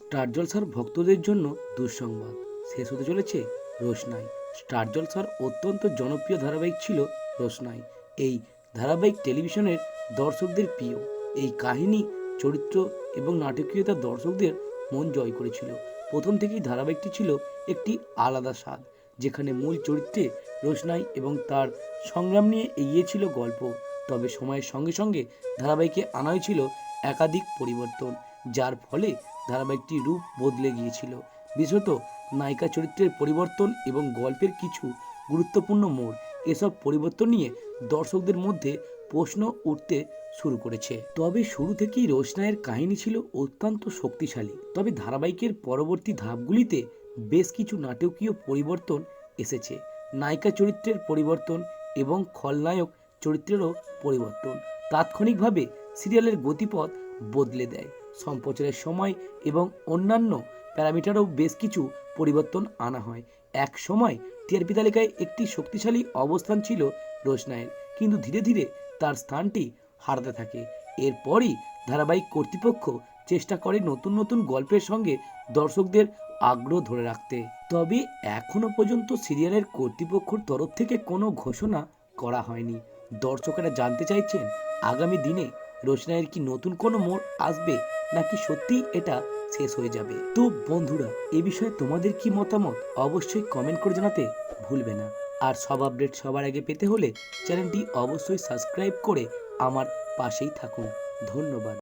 Star জলসার ভক্তদের জন্য দুঃসংবাদ। শেষ হতে চলেছে রোশনাই। স্টার জলসার অত্যন্ত জনপ্রিয় ধারাবাহিক ছিল রোশনাই। এই ধারাবাহিক টেলিভিশনের দর্শকদের প্রিয়। এই কাহিনী, চরিত্র এবং নাটকীয়তা দর্শকদের মন জয় করেছিল। প্রথম থেকেই ধারাবাহিকটি ছিল একটি আলাদা স্বাদ, যেখানে মূল চরিত্রে রোশনাই এবং তার সংগ্রাম নিয়ে এগিয়েছিল গল্প। তবে সময়ের সঙ্গে সঙ্গে ধারাবাহিকে আনা হয়েছিল একাধিক পরিবর্তন। যার ফলে ধারাবাহিকটি রূপ বদলে গিয়েছিল। বিশেষত নায়িকা চরিত্রের পরিবর্তন এবং গল্পের কিছু গুরুত্বপূর্ণ মোড় এসব পরিবর্তন নিয়ে দর্শকদের মধ্যে প্রশ্ন উঠতে শুরু করেছে। তবে শুরু থেকেই রোশনায়ের কাহিনী ছিল অত্যন্ত শক্তিশালী। তবে ধারাবাহিকের পরবর্তী ধাপগুলিতে বেশ কিছু নাটকীয় পরিবর্তন এসেছে। নায়িকা চরিত্রের পরিবর্তন এবং খলনায়ক চরিত্রেরও পরিবর্তন তাৎক্ষণিকভাবে সিরিয়ালের গতিপথ বদলে দেয়। সম্প্রচারের সময় এবং অন্যান্য প্যারামিটারও বেশ কিছু পরিবর্তন আনা হয়। এক সময় টিআরপি তালিকায় একটি শক্তিশালী অবস্থান ছিল রোশনায়ের কিন্তু ধীরে ধীরে তার স্থানটি হারাতে থাকে। এরপরই ধারাবাহিক কর্তৃপক্ষ চেষ্টা করে নতুন নতুন গল্পের সঙ্গে দর্শকদের আগ্রহ ধরে রাখতে। তবে এখনও পর্যন্ত সিরিয়ালের কর্তৃপক্ষর তরফ থেকে কোনো ঘোষণা করা হয়নি। দর্শকেরা জানতে চাইছেন, আগামী দিনে রোশনাইয়ের কি নতুন কোনো মোড় আসবে, নাকি সত্যিই এটা শেষ হয়ে যাবে? তো বন্ধুরা, এ বিষয়ে তোমাদের কি মতামত অবশ্যই কমেন্ট করে জানাতে ভুলবে না। আর সব আপডেট সবার আগে পেতে হলে চ্যানেলটি অবশ্যই সাবস্ক্রাইব করে আমার পাশেই থাকুন। ধন্যবাদ।